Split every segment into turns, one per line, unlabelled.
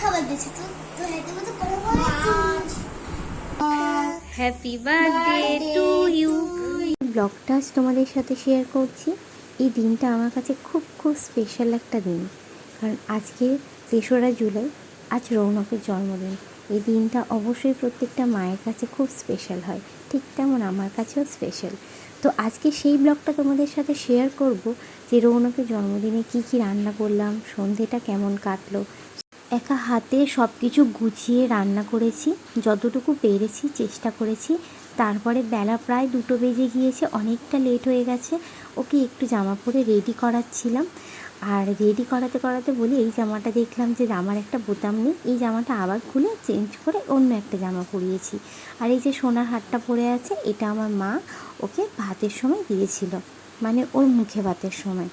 খাবার দিয়েছে তো তো হেঁটে মতো করে
হ্যাপি বার্থডে টু ইউ ব্লগটা আজ তোমাদের সাথে শেয়ার করছি। এই দিনটা আমার কাছে খুব খুব স্পেশাল একটা দিন। কারণ আজকে তেসরা জুলাই আজ রৌনকের জন্মদিন। এই দিনটা অবশ্যই প্রত্যেকটা মায়ের কাছে খুব স্পেশাল হয়। ঠিক তেমন আমার কাছেও স্পেশাল তো আজকে সেই ব্লগটা তোমাদের সাথে শেয়ার করব যে রৌনকের জন্মদিনে কি কি রান্না করলাম সন্ধেটা কেমন কাটলো। একা হাতে সব কিছু গুছিয়ে রান্না করেছি, যতটুকু পেরেছি চেষ্টা করেছি। তারপরে বেলা প্রায় দুটো বেজে গিয়েছে, অনেকটা লেট হয়ে গেছে। ওকে একটু জামা পরে রেডি করাচ্ছিলাম। আর রেডি করাতে করাতে বলি, এই জামাটা দেখলাম যে জামার একটা বোতাম নেই। এই জামাটা আবার খুলে চেঞ্জ করে অন্য একটা জামা পরিয়েছি। আর এই যে সোনার হারটা পরে আছে, এটা আমার মা ওকে ভাতের সময় দিয়েছিল। মানে ওর মুখে ভাতের সময়।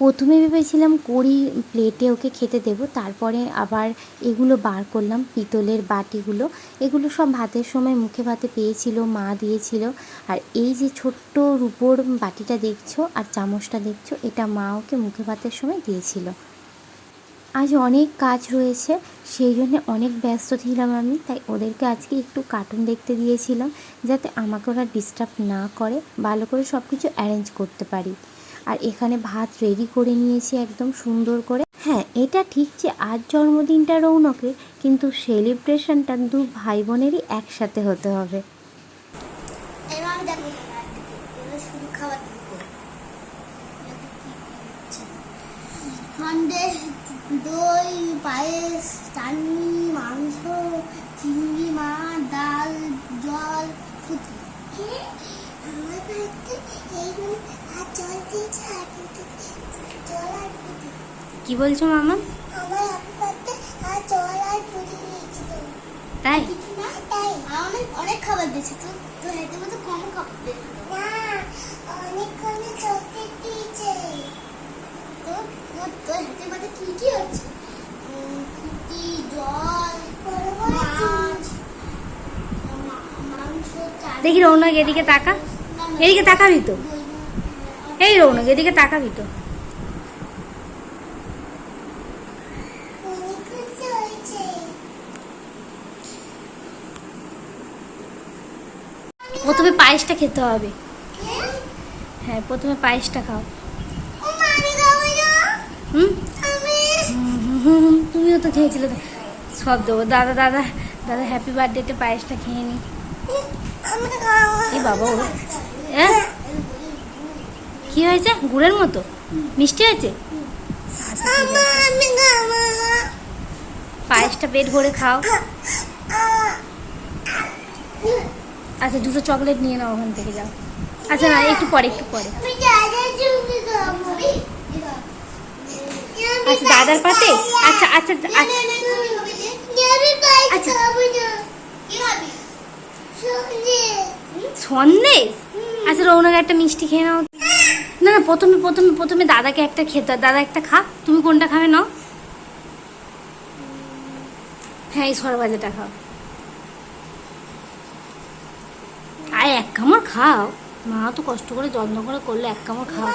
প্রথমে ভেবেছিলাম কড়ি প্লেটে ওকে খেতে দেবো, তারপরে আবার এগুলো বার করলাম, পিতলের বাটিগুলো। এগুলো সব ভাতের সময় মুখে ভাতে পেয়েছিল, মা দিয়েছিল। আর এই যে ছোট্ট রূপোর বাটিটা দেখছ আর চামচটা দেখছ, এটা মা ওকে মুখে ভাতের সময় দিয়েছিল। আজ অনেক কাজ রয়েছে, সেই জন্য অনেক ব্যস্ত ছিলাম আমি, তাই ওদেরকে আজকে একটু কার্টুন দেখতে দিয়েছিলাম, যাতে আমাকে ওরা ডিস্টার্ব না করে, ভালো করে সব কিছু অ্যারেঞ্জ করতে পারি। আর এখানে ভাত রেডি করে নিয়েছি একদম সুন্দর করে। হ্যাঁ এটা ঠিক যে আজ জন্মদিনটা রৌনকের কিন্তু সেলিব্রেশনটা দু ভাই বোনেরই একসাথে হতে হবে।
সন্দেশ দই, পায়েস, চাটনি, মাংস, চিংড়ি, মাছ, ডাল, জল ফুটি আমার বাড়িতে এইগুলো আর জল দিয়েছে আর জল আর ফুটি
কি বলছো মামা? তাই?
অনেক অনেক খাবার দিয়েছে তো তো হেঁটে মতো কম খাবার দিয়েছে না অনেক অনেক চকলেট দিয়েছে তো তো তো হেঁটে মতো কি কি হচ্ছে ফুটি জল মাছ মাংস
দেখি রৌনক এদিকে তাকা। এদিকে তাকাবি তো। এই রৌনক এদিকে তাকাবি তো। প্রথমে পায়েসটা খেতে হবে।
হ্যাঁ?
প্রথমে পায়েসটা খাও। হুম? তুমিও তো খেয়েছিলে। সব দেবো। দাদা দাদা দাদা হ্যাপি বার্থডেতে পায়েসটা খেয়ে নি। বাবা ও হ্যাঁ কি হয়েছে গুড়ের মতো মিষ্টি হয়েছে আচ্ছা, পায়েসটা পেট ভরে খাও আচ্ছা দুটো চকলেট নিয়ে নাও ওখান থেকে যাও আচ্ছা না একটু পরে একটু পরে আচ্ছা দাদার পাতে আচ্ছা আচ্ছা আচ্ছা
সন্দেশ
আচ্ছা রৌনক, একটা মিষ্টি খেয়ে নাও। না না, প্রথমে প্রথমে প্রথমে দাদাকে একটা খেতে দাদা একটা খা। তুমি কোনটা খাবে নাও? হ্যাঁ এই সরবাজাটা খাও। আর এক কামড় খাও। মা তো কষ্ট করে যত্ন করে করলে, এক কামড় খাও।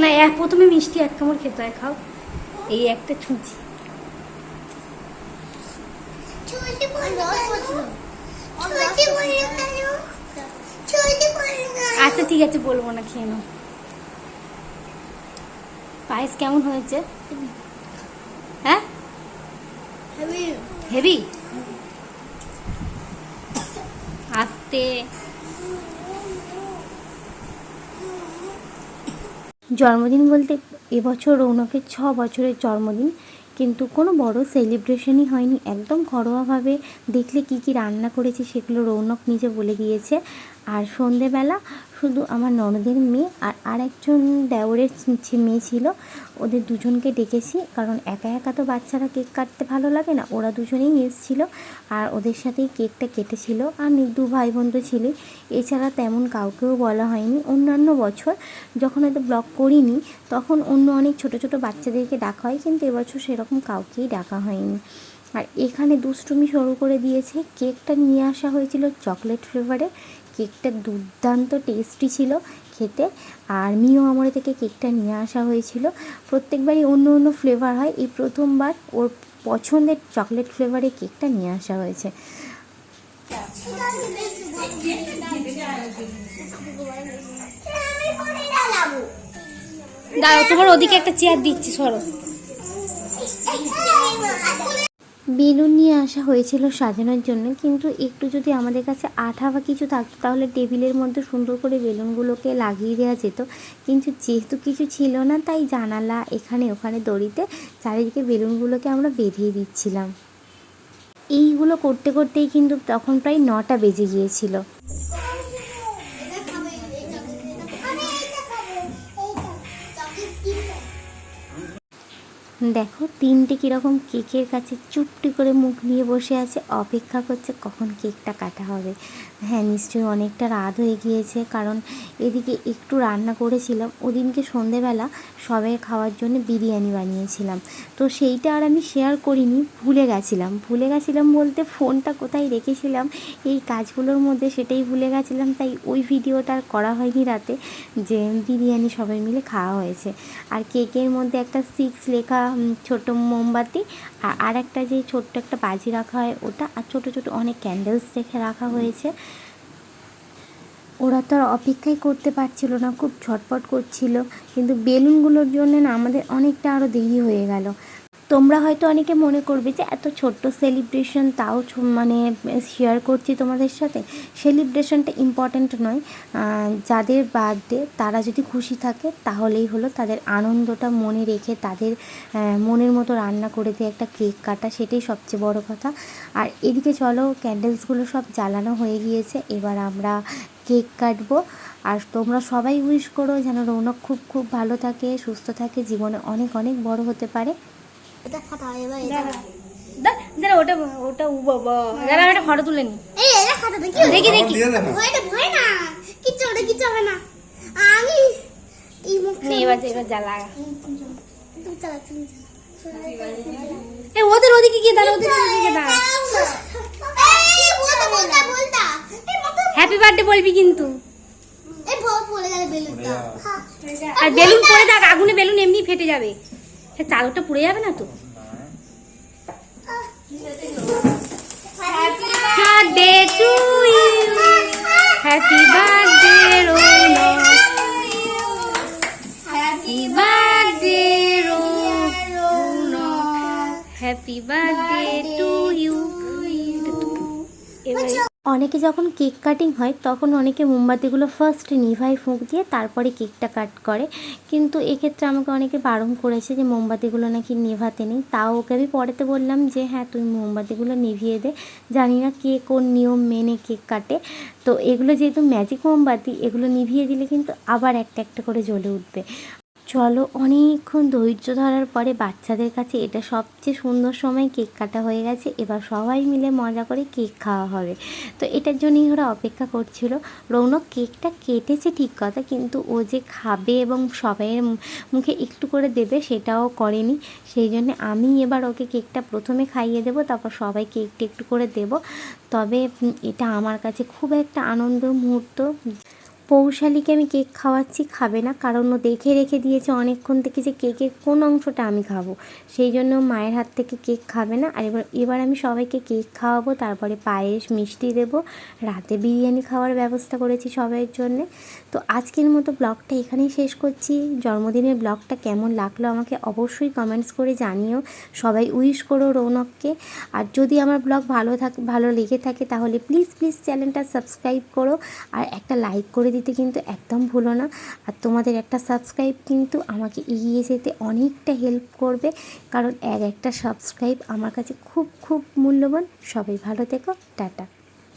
না,
এক প্রথমে মিষ্টি এক কামড় খেতে হয়, খাও। এই একটা ছুঁচি
ছুটি পড়ল ছুটি পড়ল কেন ছুটি পড়ল কেন
আচ্ছা ঠিক আছে বলব না খেয়ে নাও। পায়েস কেমন হয়েছে? হ্যাঁ? হেভি আস্তে। জন্মদিন বলতে এবছর রৌনকের ছ বছরের জন্মদিন। কিন্তু কোনো বড় সেলিব্রেশনই হয়নি। একদম ঘরোয়াভাবে দেখলে কি কি রান্না করেছি সেগুলো রৌনক নিজে বলে গিয়েছে আর সন্ধেবেলা শুধু আমার ননদের মেয়ে আর আরেকজন দেওরের মেয়ে ছিল। ওদের দুজনকে ডেকেছি কারণ একা একা তো বাচ্চারা কেক কাটতে ভালো লাগে না। ওরা দুজনেই এসেছিল আর ওদের সাথেই কেকটা কেটেছিল। নি- দু ভাই বোন তো ছিলই। এছাড়া তেমন কাউকেও বলা হয়নি। অন্যান্য বছর যখন হয়তো ব্লগ করিনি, তখন অন্য অনেক ছোট ছোট বাচ্চাদেরকে ডাকা হয়, কিন্তু এবছর সেরকম কাউকেই ডাকা হয়নি। আর এখানে দুষ্টুমি শুরু করে দিয়েছে। কেকটা নিয়ে আসা হয়েছিল চকলেট ফ্লেভারে। কেকটা দুর্দান্ত টেস্টি ছিল খেতে। আর মিও আমরে থেকে কেকটা নিয়ে আসা হয়েছিল। প্রত্যেকবারই অন্য অন্য ফ্লেভার হয়। এই প্রথমবার ওর পছন্দের চকলেট ফ্লেভারের কেকটা নিয়ে আসা হয়েছে।
দাঁড়াও, তোমার ওদিকে একটা চেয়ার দিচ্ছি, সরো।
বেলুন নিয়ে আসা হয়েছিল সাজানোর জন্য, কিন্তু একটু যদি আমাদের কাছে আঠা বা কিছু থাকতো, তাহলে টেবিলের মধ্যে সুন্দর করে বেলুনগুলোকে লাগিয়ে দেওয়া যেত। কিন্তু যেহেতু কিছু ছিল না, তাই জানালা এখানে ওখানে দড়িতে চারিদিকে বেলুনগুলোকে আমরা বেঁধিয়ে দিচ্ছিলাম। এইগুলো করতে করতেই কিন্তু তখন প্রায় নটা বেজে গিয়েছিল। দেখো, তিনটে কীরকম কেকের কাছে চুপটি করে মুখ নিয়ে বসে আছে, অপেক্ষা করছে কখন কেকটা কাটা হবে। হ্যাঁ নিশ্চয়ই অনেকটা রাত হয়ে গিয়েছে, কারণ এদিকে একটু রান্না করেছিলাম। ওদিনকে সন্ধেবেলা সবাই খাওয়ার জন্য বিরিয়ানি বানিয়েছিলাম। তো সেইটা আর আমি শেয়ার করিনি, ভুলে গেছিলাম। ভুলে গেছিলাম বলতে ফোনটা কোথায় রেখেছিলাম, এই কাজগুলোর মধ্যে সেটাই ভুলে গেছিলাম, তাই ওই ভিডিওটা আর করা হয়নি রাতে, যে বিরিয়ানি সবাই মিলে খাওয়া হয়েছে। আর কেকের মধ্যে একটা সিক্স লেখা ছোট মোমবাতি আর আর একটা যে ছোট্ট একটা বাজি রাখা হয় ওটা, আর ছোট ছোট অনেক ক্যান্ডেলস রেখে রাখা হয়েছে। ওরা তো আর অপেক্ষাই করতে পারছিল না, খুব ছটপট করছিল। কিন্তু বেলুনগুলোর জন্য না আমাদের অনেকটা আরও দেরি হয়ে গেল। তোমরা হয়তো অনেকে মনে করবে যে এত ছোট্ট সেলিব্রেশন তাও মানে শেয়ার করছি তোমাদের সাথে। সেলিব্রেশনটা ইম্পর্ট্যান্ট নয়। যাদের বার্থডে তারা যদি খুশি থাকে, তাহলেই হলো তাদের আনন্দটা মনে রেখে তাদের মনের মতো রান্না করে দিয়ে একটা কেক কাটা, সেটাই সবচেয়ে বড় কথা। আর এদিকে চলো ক্যান্ডেলসগুলো সব জ্বালানো হয়ে গিয়েছে। এবার আমরা কেক কাটবো। আর তোমরা সবাই উইশ করো যেন রৌনক খুব খুব ভালো থাকে, সুস্থ থাকে। জীবনে অনেক অনেক বড় হতে পারে।
এটা ফাটা এবার এটা
দাঁড়া। ওটা ওটা উ বাবা। দাঁড়া একটা ফটো তুলে নি।
এই এটা ফাটাতে কি
দেখি
না ভয় না। কিচ্ছু হবে কিচ্ছু হবে না। আমি এই মুখ
নে এবার এবার যা লাগা।
তুমি চালা তুমি
এই ওদের ওদিকে গিয়ে দাঁড়া ওদের ওদিকে গিয়ে দাঁড়া। হ্যাপি বার্থডে বলবি কিন্তু।
হ্যাঁ।
আর বেলুন পড়ে থাক আগুনে বেলুন এমনি ফেটে যাবে। সে চাদরটা পুড়ে যাবে না তো? To happy birthday happy birthday
অনেকে যখন কেক কাটিং হয়, তখন অনেকে মোমবাতিগুলো ফার্স্ট নিভাই ফুঁক দিয়ে তারপরে কেকটা কাট করে। কিন্তু এক্ষেত্রে আমাকে অনেকে বারণ করেছে যে মোমবাতিগুলো নাকি নেভাতে নেই। তাও ওকে আমি পরেতে বললাম যে হ্যাঁ তুই মোমবাতিগুলো নিভিয়ে দে। জানি না কে কোন নিয়ম মেনে কেক কাটে। তো এগুলো যেহেতু ম্যাজিক মোমবাতি, এগুলো নিভিয়ে দিলে কিন্তু আবার একটা একটা করে জ্বলে উঠবে। চলো অনেকক্ষণ ধৈর্য ধরার পরে বাচ্চাদের কাছে এটা সবচেয়ে সুন্দর সময় কেক কাটা হয়ে গেছে। এবার সবাই মিলে মজা করে কেক খাওয়া হবে। তো এটার জন্যই ওরা অপেক্ষা করছিল। রৌনক কেকটা কেটেছে ঠিক কথা, কিন্তু ও যে খাবে এবং সবাইয়ের মুখে একটু করে দেবে সেটাও করেনি। সেই জন্যে আমি এবার ওকে কেকটা প্রথমে খাইয়ে দেবো, তারপর সবাই কেকটা একটু করে দেব। তবে এটা আমার কাছে খুব একটা আনন্দ মুহূর্ত। পৌশালীকে আমি কেক খাওয়াচ্ছি, খাবে না। কারণ ও দেখে রেখে দিয়েছে অনেকক্ষণ থেকে যে কেকের কোন অংশটা আমি খাব। সেই জন্য মায়ের হাত থেকে কেক খাবে না। আর এবার এবার আমি সবাইকে কেক খাওয়াবো, তারপরে পায়েস, মিষ্টি দেবো। রাতে বিরিয়ানি খাওয়ার ব্যবস্থা করেছি সবাইয়ের জন্যে। তো আজকের মতো ব্লগটা এখানেই শেষ করছি। জন্মদিনের ব্লগটা কেমন লাগল আমাকে অবশ্যই কমেন্টস করে জানিও। সবাই উইশ করো রৌনককে। আর যদি আমার ব্লগ ভালো থাক, ভালো লেগে থাকে তাহলে প্লিজ প্লিজ চ্যানেলটা সাবস্ক্রাইব করো। আর একটা লাইক করে দিতে কিন্তু একদম ভুলো না। আর তোমাদের একটা সাবস্ক্রাইব কিন্তু আমাকে এগিয়ে যেতে অনেকটা হেল্প করবে। কারণ এক একটা সাবস্ক্রাইব আমার কাছে খুব খুব মূল্যবান। সবাই ভালো থেকো। টাটা।